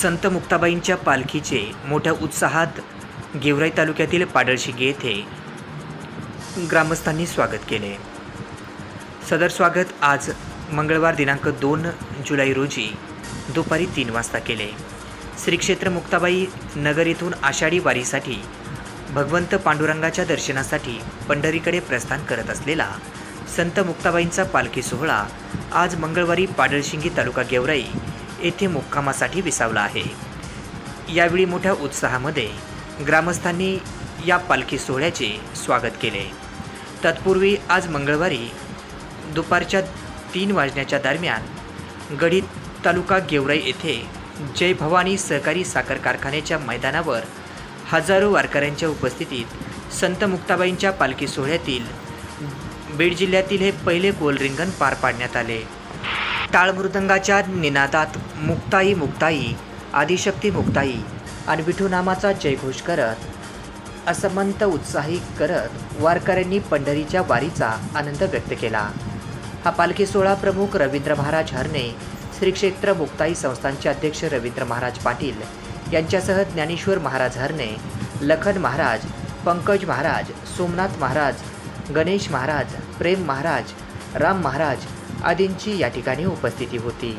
संत मुक्ताबाईंच्या पालखीचे मोठ्या उत्साहात गेवराई तालुक्यातील पाडळशिगे येथे ग्रामस्थांनी स्वागत केले. सदर स्वागत आज मंगळवार दिनांक दोन जुलै रोजी दुपारी तीन वाजता केले. श्री क्षेत्र मुक्ताबाई नगर येथून आषाढी वारीसाठी भगवंत पांडुरंगाच्या दर्शनासाठी पंढरीकडे प्रस्थान करत असलेला संत मुक्ताबाईंचा पालखी सोहळा आज मंगळवारी पाडळशिंगी तालुका गेवराई येथे मुक्कामासाठी विसावला आहे. यावेळी मोठ्या उत्साहामध्ये ग्रामस्थांनी या पालखी सोहळ्याचे स्वागत केले. तत्पूर्वी आज मंगळवारी दुपारच्या तीन वाजण्याच्या दरम्यान गडीत तालुका गेवराई येथे जय भवानी सहकारी साखर कारखान्याच्या मैदानावर हजारो वारकऱ्यांच्या उपस्थितीत संत मुक्ताबाईंच्या पालखी सोहळ्यातील बीड जिल्ह्यातील हे पहिले गोल रिंगण पार पाडण्यात आले. टाळमृदंगाच्या निनादात मुक्ताई मुक्ताई आदिशक्ती मुक्ताई आणि विठूनामाचा जयघोष करत असमंत उत्साही करत वारकऱ्यांनी पंढरीच्या वारीचा आनंद व्यक्त केला. हा पालखी सोहळा प्रमुख रवींद्र महाराज हरणे श्री क्षेत्र मुक्ताई संस्थानचे अध्यक्ष रवींद्र महाराज पाटील यांच्यासह ज्ञानेश्वर महाराज हरणे लखन महाराज पंकज महाराज सोमनाथ महाराज गणेश महाराज प्रेम महाराज राम महाराज आदींची या ठिकाणी उपस्थिती होती.